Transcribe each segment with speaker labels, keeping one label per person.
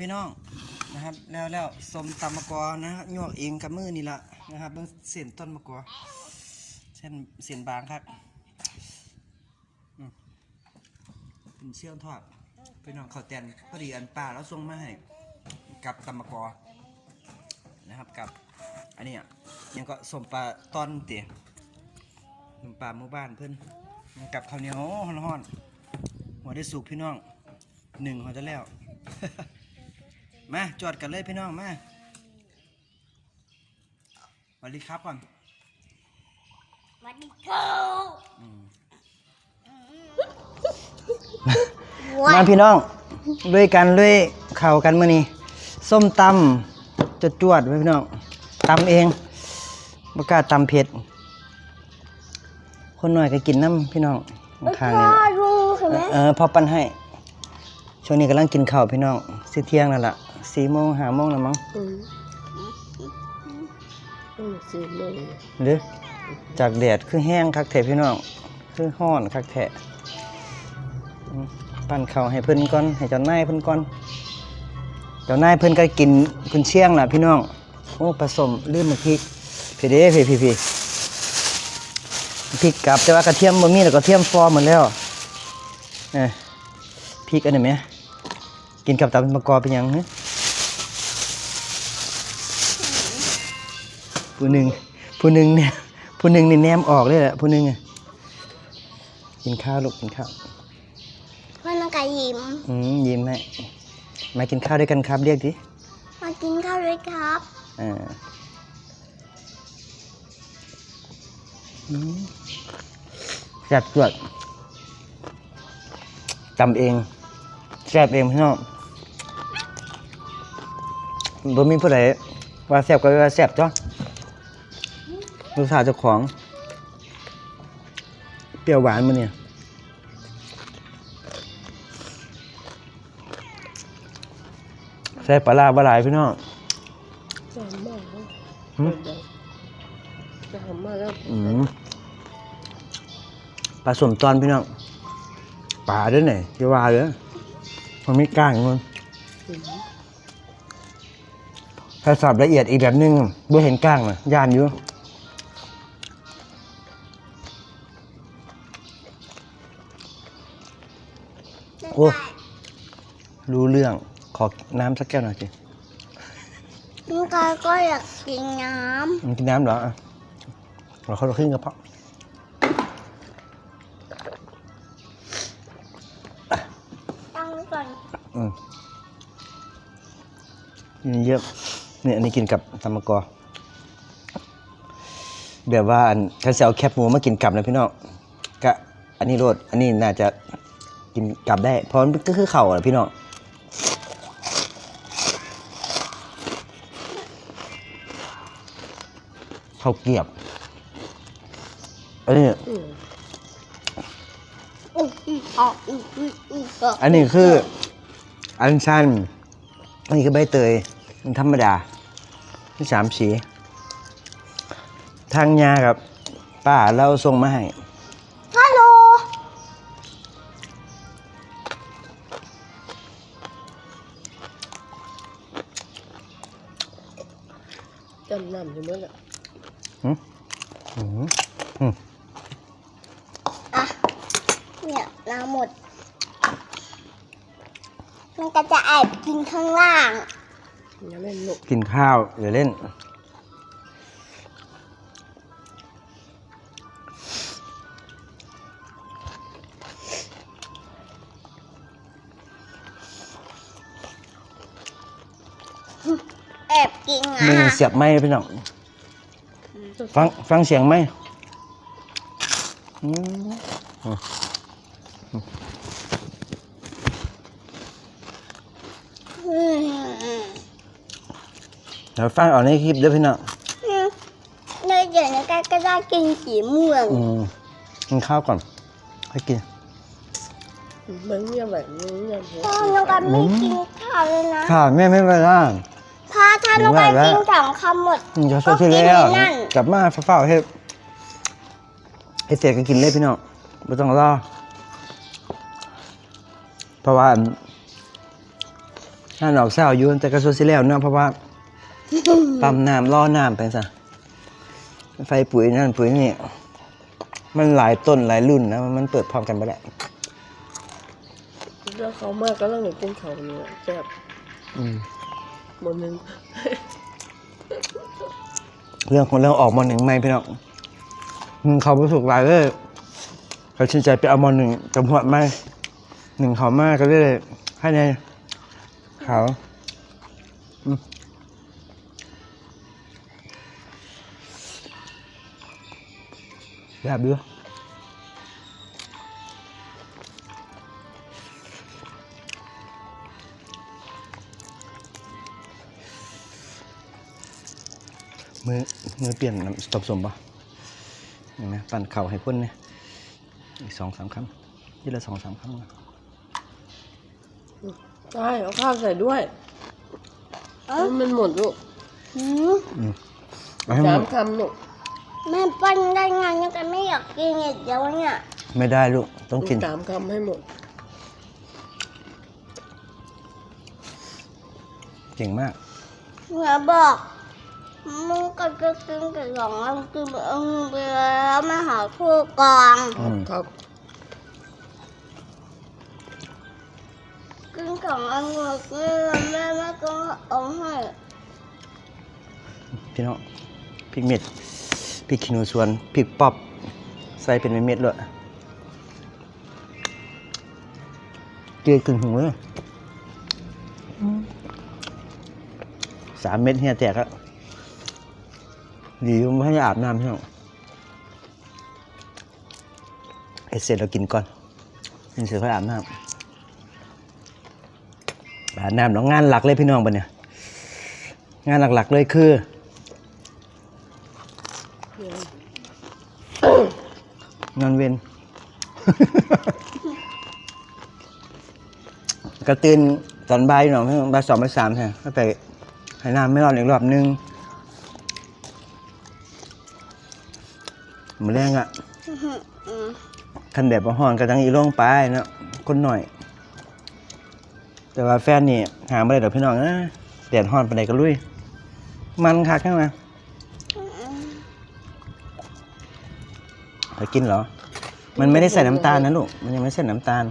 Speaker 1: พี่น้องนะครับ แล้วแล้วสมตำมะกอนะฮะยวกเองกับมือนี่ละนะครับเบิ่งเส้นต้นมะกอเส้นเส้นบางครับเป็นเชี่ยวทอดพี่น้องเขาวแตนพอดีอันป่าแล้วส่งมาให้กับตำมะกอนะครับกับอันนี้ยังก็สมปลาตอนเตี๋ยสมปลาหมู่บ้านเพิ่อนกับข้าวเหนียวร้อนๆหัวได้สุกพี่น้องหนึ่งเขาจะแล้ว มาจอดกันเลยพี่น้องมาสวัสดีครับก่อน
Speaker 2: วันนี้เก้า
Speaker 1: อืม
Speaker 2: วั
Speaker 1: มานพี่น้องด้วยกันด้วยเข่าวกันมื่อนี้ส้มตำจะจวดๆไว้พี่น้องตำเองบ่กล้าตำเผ็ด คนหน่อยก็กินน้ำพี่น้องข้างๆนี่
Speaker 2: พ่อรู้เห็นไหม
Speaker 1: เออพอปันให้ช่วงนี้กำลังกินข้าวพี่น้องสิเที่ยงนั่นแหละ สี่โมงห้าโมงแล้วมั้ง
Speaker 3: อืมอืมสี่โมง
Speaker 1: หรือจากแดดคือแห้งคักแทะพี่น้องคือห้อนคักแทะปั้นเข้าให้เพิ่นก่อนให้เจ้านายเพิ่นก่อนเจ้านายเพิ่นก็กินคุณเชียงล่ะพี่น้องโอ้ผสมลืมมันพริกพี่เด้พี่พี่พี่พริกกับแต่ว่ากระเทียมบ่มีแล้วก็เทียมฟอหมดแล้วเออพริกอันนี้ไหมกินกับตับมะกอเป็นยังฮ ผู้หนึ่งผู้หนึ่งเนี่ยผู้หนึ่งนี่แนมออกเลยแหละผู้หนึ่งอะกินข้าวลูกกินข้าว
Speaker 2: พ่อน้องไก่ยิ้ม
Speaker 1: อืมยิ้มให้มากินข้าวด้วยกันครับ เรียกดิ
Speaker 2: มากินข้าวด้วยครับ
Speaker 1: อ่าอืมแซ่บจวดจำเองแซ่บเองพี่น้องบ่มีผู้ใดว่าแซ่บก็ว่าแซ่บจ้ะ รสชาติเจ้าของ เปรี้ยวหวานมันเนี่ยใส่ปลาร้าบะหลายพี่น้อง
Speaker 3: สามมากแล้ว
Speaker 1: หืม
Speaker 3: สามมากแล้ว
Speaker 1: อืมปลาสมตอนพี่น้องปลาด้วยไหนจะว่าเลยมันไม่กล้างมัน
Speaker 3: อืม
Speaker 1: ถ้าสับละเอียดอีกแบบนึงบ่เห็นกล้างนะย่านอยู่ อ้รู้เรื่องขอน้ำสักแก้วหน่อยสิ
Speaker 2: น้องไก่ก็อยากกินน้
Speaker 1: มันกินน้ำเหรออะเราเขาขึ้นกระเพาะำ
Speaker 2: ตั้งไว้ก่อน
Speaker 1: อืมกินเยอะเนี่ยอันนี้กินกับตำมะกอแบบว่าอันคันเสียเอาแคบหมูมากินกับนะพี่น้องกะอันนี้โรดอันนี้น่าจะ กินกับได้ เพราะมันก็คือเข่าแหละพี่น้องเข้าเกียบอันนี้
Speaker 3: อั
Speaker 1: นนี้คือ อันชันอันนี้คือใบเตยมันธรรมดาที่สามสี ทางยากับป้าเราส่งมาให้
Speaker 3: นำอยู่เมื่อไหร่
Speaker 1: หืมหืมหืม
Speaker 2: อะเนี่ยน้ำหมด มันก็จะแอบกินข้างล่าง
Speaker 3: ยังเล่นลูก
Speaker 1: กินข้าวเดี๋ยวเล่น
Speaker 2: บกิน
Speaker 1: มือ
Speaker 2: อะ
Speaker 1: เสียบไม้พี่น้องฟังฟังเสียงไหมอืม
Speaker 2: อืม
Speaker 1: เดี๋ยวฟังเอาในคลิปเด้อพี่น้อง
Speaker 2: เนยเดี๋ยวนะก็ได้กินสีม่วง
Speaker 1: อืมกินข้าวก่อนค่อยกิน
Speaker 3: เหมือนเงียบแบบนี้เงียบเลย
Speaker 2: พ่อน้องกันไม่กินข้าวเลยนะ
Speaker 1: ข้าวแม่ไม่เป็ นไร
Speaker 2: พ่อถ้าน้องกันกินสองคำหมด
Speaker 1: อืมจะช่วยที่แล้ว
Speaker 2: ก็กินในนั่น
Speaker 1: กลับมาเฝ้าๆให้ให้เสร็จก็กินเลยพี่น้องไม่ต้องรอเพราะว่าถ้าหนอกเศร้าอยู่แต่กระสุนสิแล้วเนาะเพราะว่าปั๊มน้ำล่อน้ำไปซะไฟปุ๋ยนั่นปุ๋ยนี่มันหลายต้นหลายรุ่นนะมันเปิดพร้อมกันไปแหละ
Speaker 3: แล้วเขามากก็ต้องหนูกินเขาเนี่ยแซ่บ
Speaker 1: อืม
Speaker 3: หมดหนึง
Speaker 1: เรื่องของเรื่องออกมหนึ่งไม่พี่น้องอืมเขาประสบหลายเลยเขาชินใจไปเอามหนึ่งกับหัวไม่หนึ่งเขามากก็เลยให้ในเขาแบบดู มือมือเปลี่ยนน้ำตบสมป่ะเห็นไหมปั่นเข่าให้พ่นเนี่ยอีกสองสามคำยี่ละสองสามคำก่อน
Speaker 3: ใช่เอาข้าวใส่ด้วยให้มันหมดลูก
Speaker 2: หืม
Speaker 1: อืมเอาให้ห
Speaker 3: สาม
Speaker 1: ด
Speaker 3: คำลูก
Speaker 2: แม่ปั้นได้ไงยังแต่ไม่อยากกินอีกเดี๋ยวเนี่ย
Speaker 1: ไม่ได้ลูกต้องกิน
Speaker 3: สามคำให้หมด
Speaker 1: เก่งมาก
Speaker 2: เหนือบอก มึงก็จะกินกับสองอันกินอันไปแล้วมาหาคู่กอง
Speaker 1: อืม
Speaker 3: ครับ
Speaker 2: กินสองอันหมดเลยแม่แม่ก็เอาให้
Speaker 1: พี่น้องพริกเม็ดพริกขี้หนูสวนพริกป๊อปใส่เป็นเม็ดๆเลยเกลือขึ้นหูเลยสามเม็ดเฮียแตกแล้ว ดีผมให้อาบน้ำพี่น้องเฮ็ดเสร็จเรากินก่อนกินเสร็จค่อยอาบน้ำอาบน้ำน้องานหลักเลยพี่น้องปะเนี่ย งานหลักๆเลยคืองานเวนกระตือนตอนบ่ายหน่อยบ่ายสองบ่ายสามใช่ก็ไปให้น้ำไม่รอดอีกรอบนึง มาแรงอะ
Speaker 2: อืม
Speaker 1: คันแบบว่าห้อนก็ตั้งอีลงไปเนาะคนหน่อย แต่ว่าแฟนนี่หาไม่ได้ดอกพี่น้องนะแดดห้อนไปไหนก็ลุย มันคักข้างนะไปกินเหรอ มันไม่ได้ใส่น้ำตาลนะลูก มันยังไม่ใส่น้ำตาล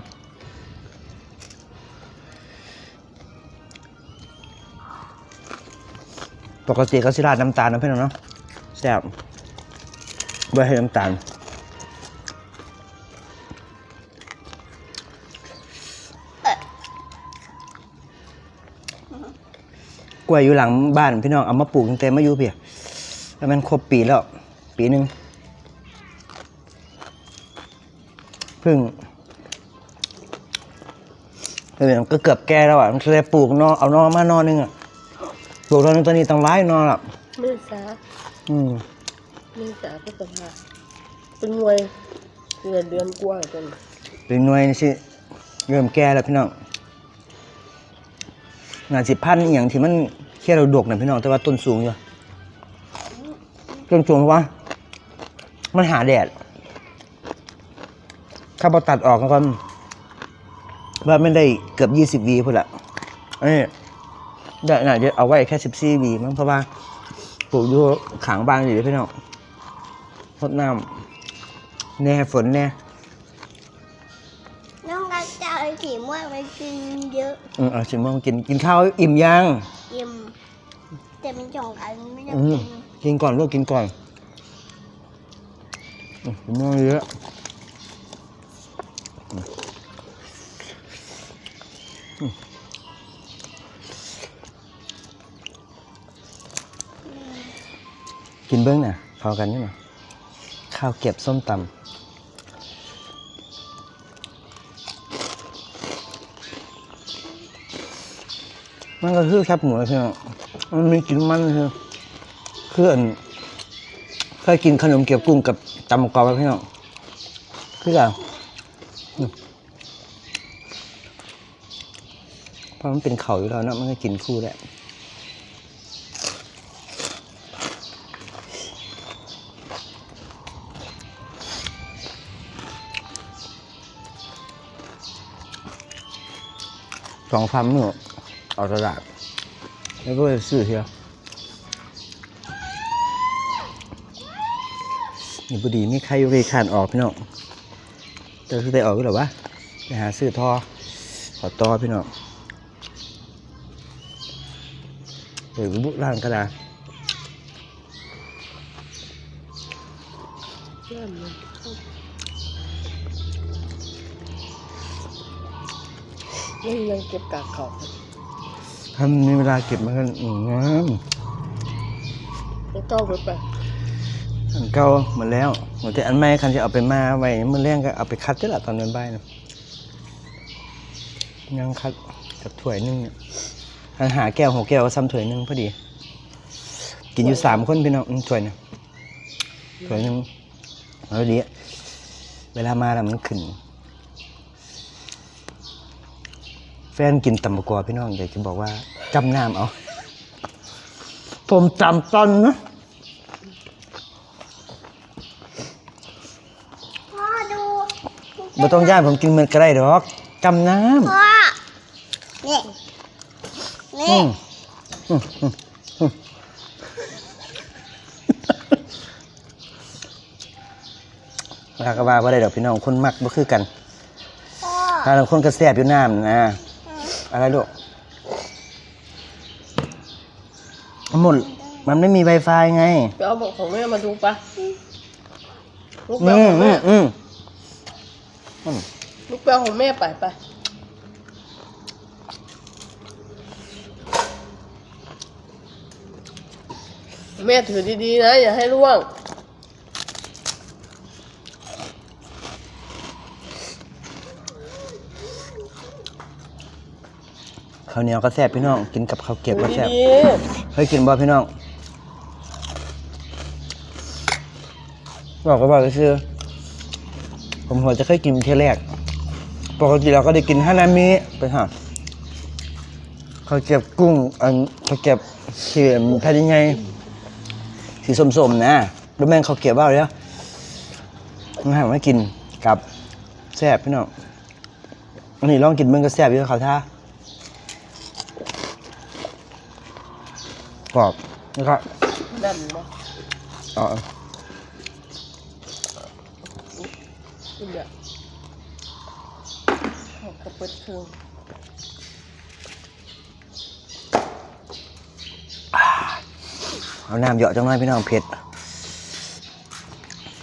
Speaker 1: ปกติก็สิราดน้ำตาลนะพี่น้องเนาะแซ่บ ไม่ให้น้ำตาลกล้วยอยู่หลังบ้านพี่น้องเอามาปลูกตั้งแต่มาอยู่เพียแล้วมันครบปีแล้ว ปีหนึ่งเพึ่งเออก็เกือบแก่แล้วอะมันเลยปลูกนอเอานอมานอนึงอะปลูกตอนนึงตัวนี้ต้องร้ายนอละ
Speaker 3: ไม่สา
Speaker 1: อืม
Speaker 3: ไม่สาก็ต้องหาเป็นมวยเดือนเดือนกว่าจน
Speaker 1: เป็นหน่วยนี่สิเริ่มแก่แล้วพี่น้องงานสิพันอหย่างที่มันแค่เราดกนะพี่น้องแต่ว่าต้นสูงอยู่ต้นสูงเพราะว่า มันหาแดดถ้าพอตัดออกก็ว่าไม่ได้เกือบยี่สิบวีพุ่นละเอ้ยได้น่าจะเอาไว้แค่สิบสี่วีมั้งเพราะว่าปลูกอยู่ขางบ้านอยู่เลยพี่น้อง รดน้ำแน่ฝนแน่
Speaker 2: น้องกัจะเอาสีม่วงไปกินเยอะ
Speaker 1: อืมเอาชิมมองกินกินข้าวอิ่มยัง
Speaker 2: อิ่มแต่มันสองอันไม่ได้
Speaker 1: อืม
Speaker 2: กิน
Speaker 1: กินก่อนลูกกินก่อนอืมชิมมองเยอะอืมอืมกินเบิ้งน่ะพอกันนี่น่ะ ข้าวเก็บส้มตำมันก็คือแคบหมูใช่ไหมมันมีกลิ่นมันคือคืออันเคยกินขนมเกี๊ยวกุ้งกับตำมะกอกไหมพี่น้องคือกันอืมเพราะมันเป็นเขาอยู่แล้วเนะมันก็กินคู่ได้ สองสามมื้อออกตลาดแล้วก็ไปซื้อเทียวนี่พอดีมีใครอยู่ในขานออกพี่น้องจะซื้อได้ออกหรือวะไปหาซื้อทอขอต่อพี่น้องเฮ้ยบุร้านกระดาษ
Speaker 3: นี่ยังเก็บกากเขา
Speaker 1: ถ้ามีเวลาเก็บมากันอืมงาม
Speaker 3: ไม่ต้องไปไป
Speaker 1: อันเก่าหมดแล้วหมดแต่อันใหม่คันจะเอาไปมาไว้เมื่อแรงก็เอาไปคัดได้ละตอนเดินบ่ายนะยังคัดกับถ้วยหนึงเนี่ยอันหาแก้วหกแก้วก็ซ้ำถ้วยหนึงพอดี กินอยู่สามคนพี่น้องอืมถ้วยหนึงถ้วยหนึงแล้วดีเวลามาแล้วมันขึ้น แฟนกินตำบกวาพี่น้องอยากจะบอกว่าจำน้ำเอา ผมจำต้นนะ
Speaker 2: พ่อดู
Speaker 1: บ่ต้องย่านผมกินมันก็ได้ดอกจำน้ำ
Speaker 2: พ่อนี่
Speaker 1: อื
Speaker 2: นี่
Speaker 1: มอืมอืมอืมว่าก็ว่าบ่ได้ดอกพี่น้องคนมักบ่คือกัน
Speaker 2: พ่อ
Speaker 1: ถ้าเราคนก็แซ่บอยู่น้ำนะ อะไรลูกหมดมันไม่มี Wi-Fi ไง
Speaker 3: ไปเอาบอกของแม่มาดูปะลูก
Speaker 1: อื
Speaker 3: แปล
Speaker 1: ม
Speaker 3: ของ
Speaker 1: อื
Speaker 3: แม่
Speaker 1: มอืมอืม
Speaker 3: ลูกแปลของแม่ไปไปแม่ถือดีๆนะ อย่าให้ร่วง
Speaker 1: ข้าวเหนียวก็แซ่บพี่น้อง กินกับข้าวเกรี๊ยว
Speaker 3: ถื
Speaker 1: ก็
Speaker 3: อ
Speaker 1: แซ่บ
Speaker 3: ดี
Speaker 1: เคยกินบ่พี่น้องบอกก็บอกก็คือผมหัวจะเคยกินเที่ยแรกปกติเราก็ได้กินฮานามิไปหาข้าวเกรี๊ยวกุ้งอันข้าวเกรี๊ยวเขียมแผ่นยังไงสีส้มๆนะแล้วแม่งข้าวเกรี๊ยวบ้าเลยนะมาหามากินกับแซ่บพี่น้องอันนี้ลองกินมึงก็แซ่บอยู่เขาท่า กรอบนะครับ
Speaker 3: ๆนั่นนะ
Speaker 1: อ๋อ
Speaker 3: นี่เนี่ยเขากระเปิดเครื่อง
Speaker 1: เอาน้ำเหยาะจังหน่อยพี่น้องเผ็ด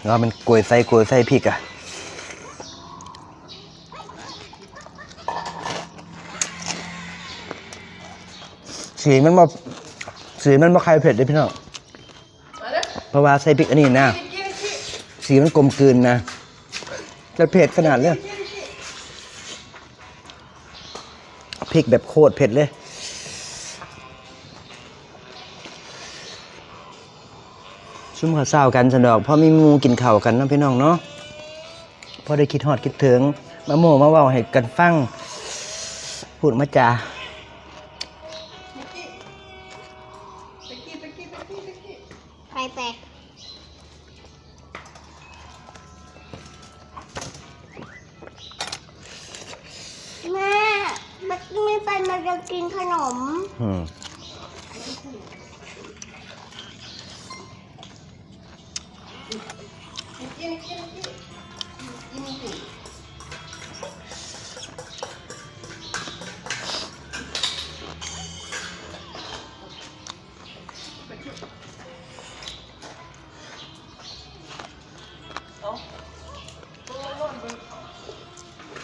Speaker 1: เราเป็นกลวยไส้กลวยไส้พริกอะสีมันบ่ สีมันบ่ใครเผ็ดเลยพี่น้อง
Speaker 3: มาเด้อ
Speaker 1: เพราะว่าใส่พริกอันนี้นะ สีมันกลมกลืนนะแล้วเผ็ดขนาดเลยพริกแบบโคตรเผ็ดเลยชุ่มข้าวเศร้ากันสนดอกเพราะมีหมูกินข้าวกันเนาะพี่น้องเนาะพอได้คิดฮอดคิดถึงมาโมมาเว้าให้กันฟังพูดมาจา
Speaker 2: จะกินขนม
Speaker 1: อืม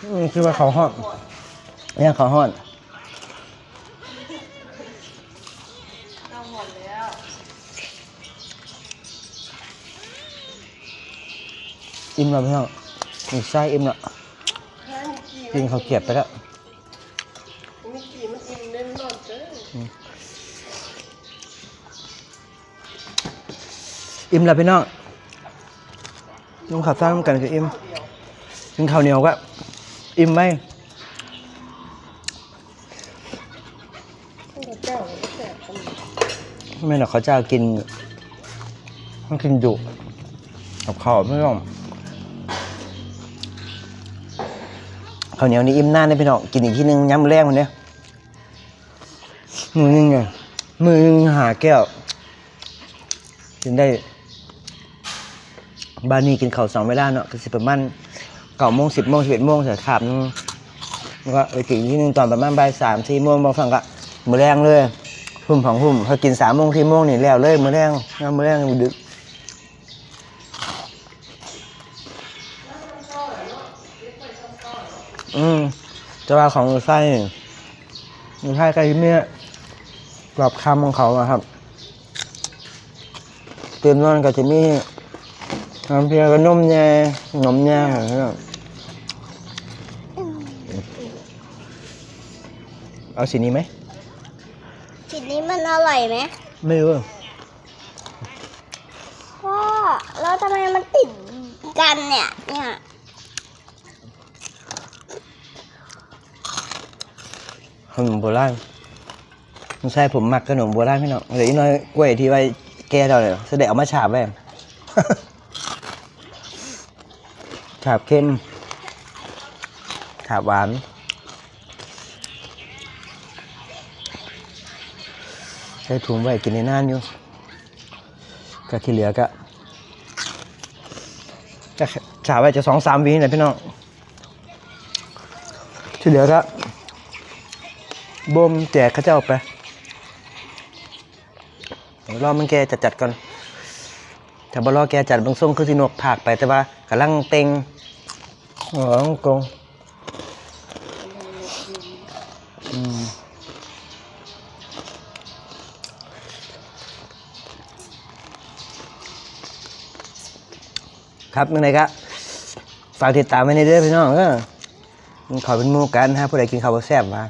Speaker 1: อืมคือว่าเขาฮอดเนี่ยเขาฮอ ดอิ่มแล้วพี่น้องมีไส้อิ่มแล้วกินข้าวเกรียบไปแล้ว
Speaker 3: มีกี่มันกินเล่นนอนเจ้อ
Speaker 1: อิ่มแล้วพี่น้องนุ่งข้าวสร้างกันก็อิ่มกินข้าวเหนียวก็อิ่มไหม
Speaker 3: ข้าวเจ้าก็แสบกัน
Speaker 1: ทำ ไม่หรอกเขาจะกินต้องกินจุกับข้าวไม่ต้องข้าวเหนียวนี่อิ่มหน้าเลยพี่น้องกินอีกทีนึงย้ำแรงวันเนี้ยมือหนึงไงมือหนึงหาแก้วกินได้บ้านนี้กินข้าวสองเวลาเนาะก็สิประมาณเก้าโมงสิบโมงสิบเอ็ดโมงเสียขาบนึงแล้วก็ไปกินที่นึงตอนประมาณบ่ายสามสี่โมงบางฝั่งก็มือแรงเลย หุ่มของหุ่มพอกินสามโมงสี่โมงนี่แล้วเลยมื้อแรงงานมื้อแรงดึกอืมจะว่าของไส้ไส้ไก่เนี่ยกรอบคำของเขาอะครับเต็มนอนก็จะมีน้ำเพียก็นมแย่นมแย่เหรเนี่ยเอาสีนี้ไหม
Speaker 2: อร่อยไหม
Speaker 1: ไม่รู้
Speaker 2: พ่อแล้วทำไมมันติดกันเนี่ย เนี่ย
Speaker 1: ขนมโบราณไม่ใช่ผมหมักขนมโบราณพี่น้องเดี๋ยวอีกหน้อยกล้วยที่ไว้แก้เราเลยแสดงเอามาฉาบไว้ฉาบเข้มฉาบหวาน ใช้ถุงไว้กินในนานอยู่ก็ที่เหลือก็จะฉาไว้จะสองสามวีนะพี่น้องที่เหลือก็บ่มแจกข้าเจ้าไปรอมันแกจัดจัดก่อนถ้าบ่รอแกจัดบางส่งคือสินกผากไปแต่ว่ากำลังเต็งอ๋อกง ครับยังไงก็ฝากติดตามไว้ในเด้อพี่น้องกินข้าวเป็นมู่กันฮะผู้ใดกินข้าวแซ่บมา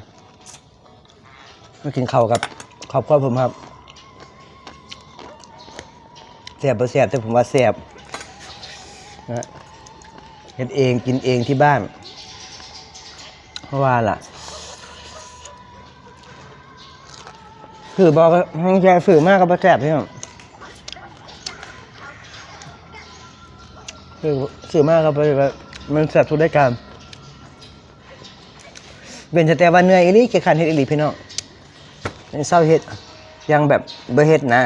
Speaker 1: มากินข้าวกับครอบครัวผมครับแซ่บบ่แซ่บแต่ผมว่าแซ่บนะเฮ็ดเองกินเองที่บ้าน เพราะว่าล่ะ คือบอกว่าห้งแช่ฝือมากกับบ่แซ่บพี่น้อง คือสื่อมากครับว่ามันแซ่บทุกได้การเป็นแต่ว่าเหนื่อยอีหลีแค่คันเฮ็ดอีหลีพี่น้องเศร้าเฮ็ดยังแบบเบ่เฮ็ดนะ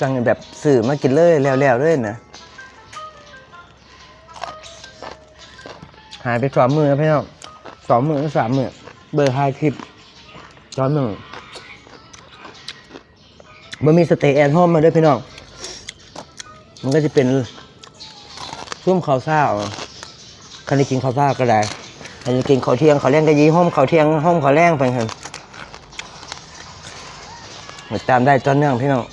Speaker 1: จังแบบซื้อมากินเลยแล้วๆเลยนะหายไปสองมือนะพี่น้องสองมือหรือสามมือเบอร์ไฮคลิปตอนหนึ่งมันมีสเตย์แอนโฮมมาด้วยพี่น้อง มันก็จะเป็น ช่วงข้าวเช้าคันได้กินข้าวเช้าก็ได้อันนี้กินข้าวเที่ยงข้าวแรงก็ยีห้อมข้าวเที่ยงห้อมข้าวแรงไปครับติดตามได้ตอนเนื่องพี่น้อง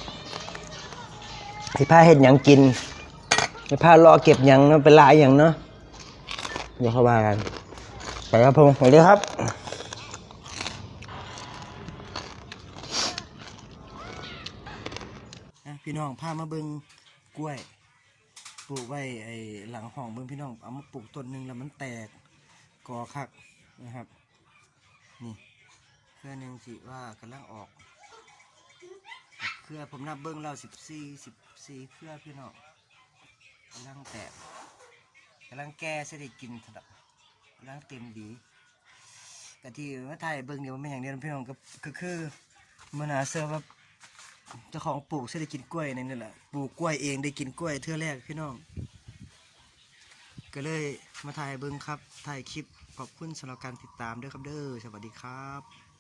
Speaker 1: ให้ผ้าเห็ดหยังกินให้ผ้ารอเก็บหยังเนาะเป็นลายอย่างเนาะเดี๋ยวเข้ามากันไปครับผมสวัสดีครับพี่น้องพามาเบิงกล้วย ลูกไว้ไอ้หลังห้องเบิ่งพี่น้องเอามาปลูกต้นหนึ่งแล้วมันแตกกอคักนะครับ นี่เครือหนึ่งสิว่ากำลังออก เครือผมนับเบิ้งแล้วสิบสี่สิบสี่เครือพี่น้องกำลังแตกกำลังแก่เสได็กินถดับกำลังเต็มดีกะที่มาถ่ายเบิ้งเดียวมันไม่อย่างเดียวพี่น้องก็คือมันหาเสื้อว่า เจ้าของปลูกเสได้กินกล้วยนี่นแหละปลูกกล้วยเองได้กินกล้วยเทื่อแรกพี่น้อง ก็เลยมาถ่ายเบิ้งครับถ่ายคลิปขอบคุณสำหรับการติดตามด้วยครับเด้อสวัสดีครับ